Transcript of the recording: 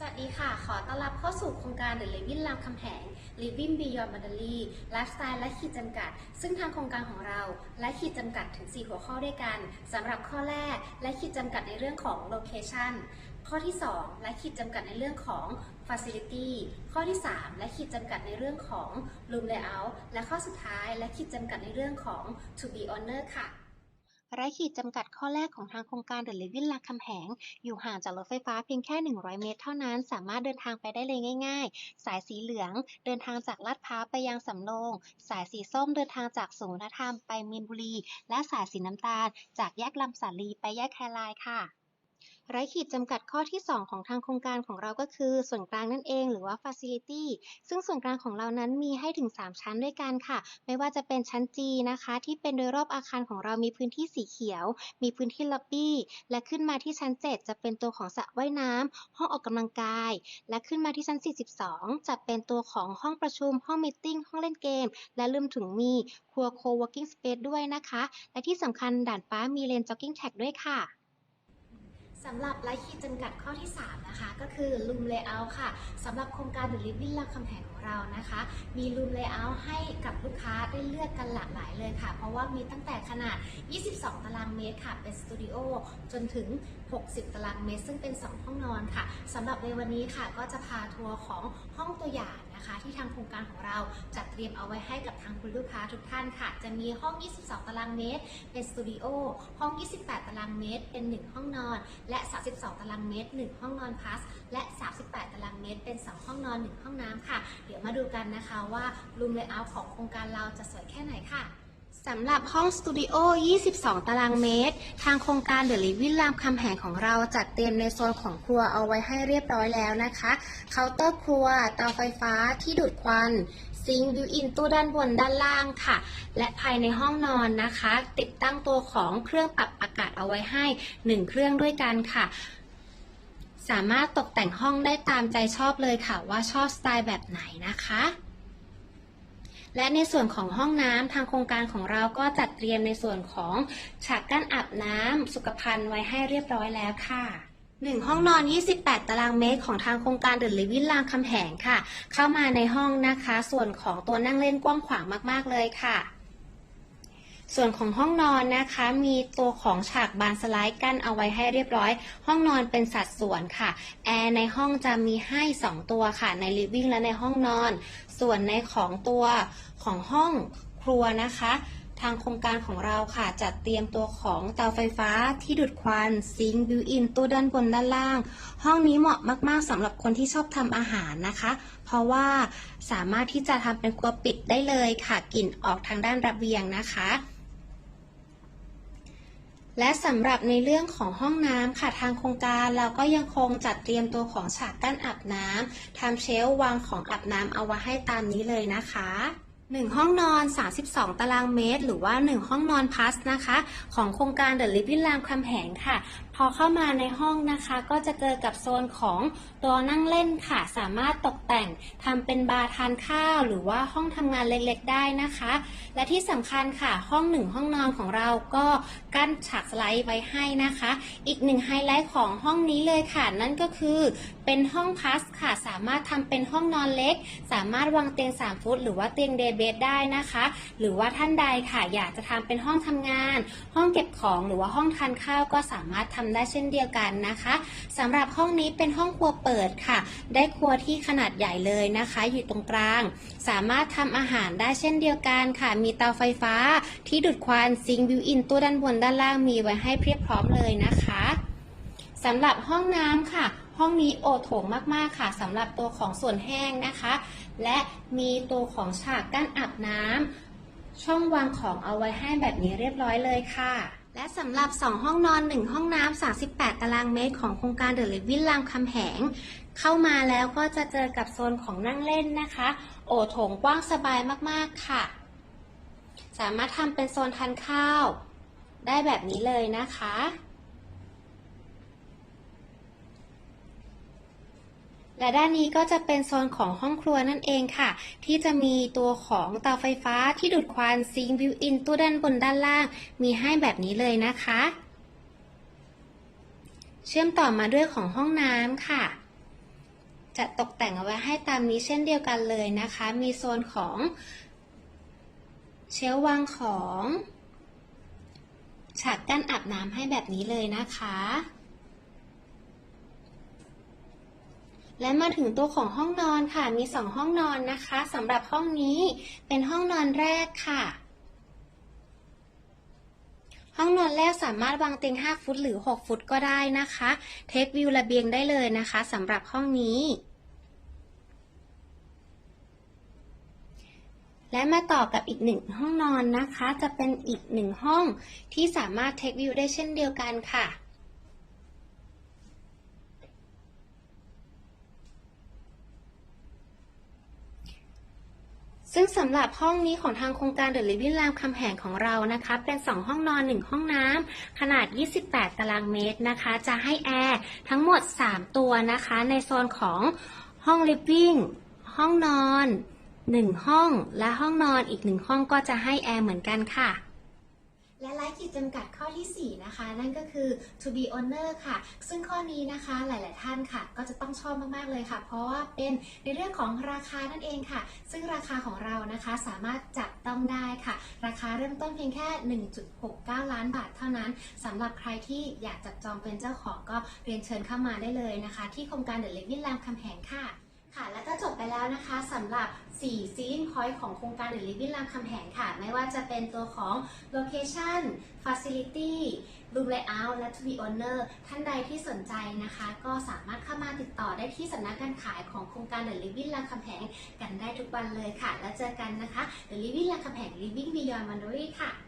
สวัสดีค่ะ ขอต้อนรับเข้าสู่โครงการ The Living รามคำแหง Living Beyond Boundary ไลฟ์สไตล์และขีดจำกัด ซึ่งทางโครงการของเราและขีดจำกัดถึง 4 หัวข้อด้วยกันสำหรับข้อแรกและขีดจำกัดในเรื่องของ location ข้อที่ 2 และขีดจำกัดในเรื่องของ facility ข้อที่ 3 และขีดจำกัดในเรื่องของ room layout และข้อสุดท้ายและขีดจำกัดในเรื่องของ to be owner ค่ะ ไร่ขีดจำกัดข้อแรกของทางโครงการเดลิวินลาคำแหง อยู่ห่างจากรถไฟฟ้าเพียงแค่ 100 เมตรเท่านั้น สามารถเดินทางไปได้เลยง่าย ๆ สายสีเหลือง เดินทางจากลาดพร้าวไปยังสำโรง สายสีส้มเดินทางจากศูนย์วัฒนธรรมไปมีนบุรี และสายสีน้ำตาล จากแยกลำสาลีไปแยกแครายค่ะ ไร้ขีดจำกัดข้อที่ 2 ของทางโครงการของเราก็คือ ส่วนกลางนั่นเองหรือว่า Facility ซึ่งส่วนกลางของเรานั้นมีให้ถึง 3 ชั้นด้วยกันค่ะ ไม่ว่าจะเป็นชั้น G นะคะ ที่เป็นโดยรอบอาคารของเรามีพื้นที่สีเขียว มีพื้นที่ล็อบบี้ และขึ้นมาที่ชั้น 7 จะเป็นตัวของสระว่ายน้ำห้องออกกำลังกาย และขึ้นมาที่ชั้น 42 จะเป็นตัวของห้องประชุม ห้องมีตติ้งห้องเล่นเกม และลืมถึงมีครัว co-working space ด้วยนะคะ และที่สำคัญด่านฟ้ามีเลน jogging track ด้วยค่ะ สำหรับรายขีดจำกัดข้อที่ 3 นะคะ ก็คือ room layout ค่ะสำหรับโครงการ The Living รามคำแหงของเรานะคะ มี room layout ให้กับลูกค้าได้เลือกกันหลากหลายเลยค่ะ เพราะว่ามีตั้งแต่ขนาด 22 ตารางเมตรค่ะ เป็นสตูดิโอจนถึง 60 ตารางเมตร ซึ่งเป็น 2 ห้องนอนค่ะสำหรับในวันนี้ค่ะก็จะพาทัวร์ของห้องตัวอย่าง นะคะ ที่ทางโครงการของเราจัดเตรียมเอาไว้ให้กับทางคุณลูกค้าทุกท่านค่ะ จะมีห้อง 22 ตารางเมตร เป็นสตูดิโอ ห้อง 28 ตารางเมตร เป็น 1 ห้องนอน และ 32 ตารางเมตร 1 ห้องนอนพลัส และ 38 ตารางเมตร เป็น 2 ห้องนอน 1 ห้องน้ำค่ะ เดี๋ยวมาดูกันนะคะว่ารูมเลเยอร์ของโครงการเราจะสวยแค่ไหนค่ะ สำหรับห้องสตูดิโอ 22 ตารางเมตร ทางโครงการเดลิวิลรามคำแหงของเราจัดเตรียมในโซนของครัวเอาไว้ให้เรียบร้อยแล้วนะคะ เคาน์เตอร์ครัว เตาไฟฟ้าที่ดูดควัน ซิงค์บิวอินตู้ด้านบนด้านล่างค่ะ และภายในห้องนอนนะคะ ติดตั้งตัวของเครื่องปรับอากาศเอาไว้ให้ 1 เครื่องด้วยกันค่ะสามารถตกแต่งห้องได้ตามใจชอบเลยค่ะว่าชอบสไตล์แบบไหนนะคะ และในส่วนของห้องน้ำทางโครงการของเราก็จัดเตรียมในส่วนของฉากกั้นอาบน้ำสุขภัณฑ์ไว้ให้เรียบร้อยแล้วค่ะ1ห้องนอน 28 ตารางเมตรของทางโครงการเด e ลิวิลรามคำแหงค่ะ เข้ามาในห้องนะคะ ส่วนของตัวนั่งเล่นกว้างขวางมาก ๆ เลยค่ะ ส่วนของห้องนอนนะคะมีตัวของฉากบานสไลด์กั้นเอาไว้ให้เรียบร้อย ห้องนอนเป็นสัดส่วนค่ะแอร์ในห้องจะมีให้ 2 ตัวค่ะ ในลิฟวิ่งและในห้องนอน ส่วนในของตัวของห้องครัวนะคะ ทางโครงการของเราค่ะ จัดเตรียมตัวของเตาไฟฟ้าที่ดูดควันซิงค์บิวอินตู้ด้านบนด้านล่าง ห้องนี้เหมาะมากๆสำหรับคนที่ชอบทำอาหารนะคะ เพราะว่าสามารถที่จะทำเป็นครัวปิดได้เลยค่ะกลิ่นออกทางด้านระเบียงนะคะ และสำหรับในเรื่องของห้องน้ำค่ะทางโครงการเราก็ยังคงจัดเตรียมตัวของฉากกั้นอาบน้ำทำเชลวางของอาบน้ำเอาไว้ให้ตามนี้เลยนะคะ1 ห้องนอน 32 ตารางเมตร หรือว่า 1 ห้องนอนพัสนะคะ ของโครงการ The Living รามคำแหงค่ะ พอเข้ามาในห้องนะคะ ก็จะเจอกับโซนของตัวนั่งเล่นค่ะ สามารถตกแต่งทำเป็นบาร์ทานข้าว หรือว่าห้องทำงานเล็กๆได้นะคะ และที่สำคัญค่ะ ห้องหนึ่งห้องนอนของเราก็ กั้นฉากสไลด์ไว้ให้นะคะ อีกหนึ่งไฮไลท์ของห้องนี้เลยค่ะ นั่นก็คือเป็นห้องพัสค่ะ สามารถทำเป็นห้องนอนเล็ก สามารถวางเตียง 3 ฟุต หรือว่าเตียงเดย์เบดได้นะคะ หรือว่าท่านใดค่ะ อยากจะทำเป็นห้องทำงาน ห้องเก็บของหรือว่าห้องทานข้าวก็สามารถทำได้เช่นเดียวกันนะคะสำหรับห้องนี้เป็นห้องครัวเปิดค่ะ ได้ครัวที่ขนาดใหญ่เลยนะคะ อยู่ตรงกลาง สามารถทำอาหารได้เช่นเดียวกันค่ะ มีเตาไฟฟ้าที่ดูดควันซิงค์บิวอินตัวด้านบนด้านล่างมีไว้ให้เพียบพร้อมเลยนะคะสำหรับห้องน้ำค่ะ ห้องนี้โอโถงมากๆค่ะสำหรับตัวของส่วนแห้งนะคะ และมีตัวของฉากกั้นอาบน้ำช่องวางของเอาไว้ให้แบบนี้เรียบร้อยเลยค่ะและสำหรับ 2 ห้องนอน 1 ห้องน้ำ 38 ตารางเมตรของโครงการเดลิวิลรามคำแหง เข้ามาแล้วก็จะเจอกับโซนของนั่งเล่นนะคะ โอโถงกว้างสบายมาก ๆ ค่ะ สามารถทำเป็นโซนทานข้าว ได้แบบนี้เลยนะคะ และด้านนี้ก็จะเป็นโซนของห้องครัวนั่นเองค่ะ ที่จะมีตัวของเตาไฟฟ้าที่ดูดควันซิงค์บิวอินตู้ด้านบนด้านล่าง มีให้แบบนี้เลยนะคะ เชื่อมต่อมาด้วยของห้องน้ำค่ะจะตกแต่งเอาไว้ให้ตามนี้เช่นเดียวกันเลยนะคะ มีโซนของเชลวางของ ฉากกั้นอาบน้ำให้แบบนี้เลยนะคะ และมาถึงตัวของห้องนอนค่ะ มี2ห้องนอนนะคะสำหรับห้องนี้เป็นห้องนอนแรกค่ะ ห้องนอนแรกสามารถวางเตียง 5 ฟุตหรือ 6 ฟุตก็ได้นะคะ เทควิวระเบียงได้เลยนะคะสำหรับห้องนี้ และมาต่อกับอีกหนึ่งห้องนอนนะคะ จะเป็นอีกหนึ่งห้องที่สามารถเทควิวได้เช่นเดียวกันค่ะ ซึ่งสำหรับห้องนี้ของทางโครงการ The Living รามคำแหงของเรานะคะ เป็น 2 ห้องนอน 1 ห้องน้ำขนาด 28 ตารางเมตรนะคะ จะให้แอร์ทั้งหมด 3 ตัวนะคะ ในโซนของห้อง Living ห้องนอน 1 ห้องและห้องนอนอีก 1 ห้องก็จะให้แอร์เหมือนกันค่ะ และไลฟ์ขีดจำกัดข้อทีสี่ 4 นะคะ นั่นก็คือ to be owner ค่ะ ซึ่งข้อนี้นะคะหลาย ๆ ท่านค่ะ ก็จะต้องชอบมาก ๆ เลยค่ะ เพราะว่าเป็นในเรื่องของราคานั่นเองค่ะ ซึ่งราคาของเรานะคะสามารถจับต้องได้ค่ะ ราคาเริ่มต้นเพียงแค่ 1.69 ล้านบาทเท่านั้นสำหรับใครที่อยากจับจองเป็นเจ้าของก็เรียนเชิญเข้ามาได้เลยนะคะ ที่โครงการ The Living รามคำแหงค่ะ ค่ะ แล้วก็จบไปแล้วนะคะสำหรับ 4 ซีนพอยต์ของโครงการ The Living รามคำแหงค่ะ ไม่ว่าจะเป็นตัวของ Location Facility Room Layout และ To be Owner ท่านใดที่สนใจนะคะ ก็สามารถเข้ามาติดต่อได้ที่สำนักการขายของโครงการ The Living รามคำแหงกันได้ทุกวันเลยค่ะ แล้วเจอกันนะคะ The Living รามคำแหง Living Beyond Boundary ค่ะ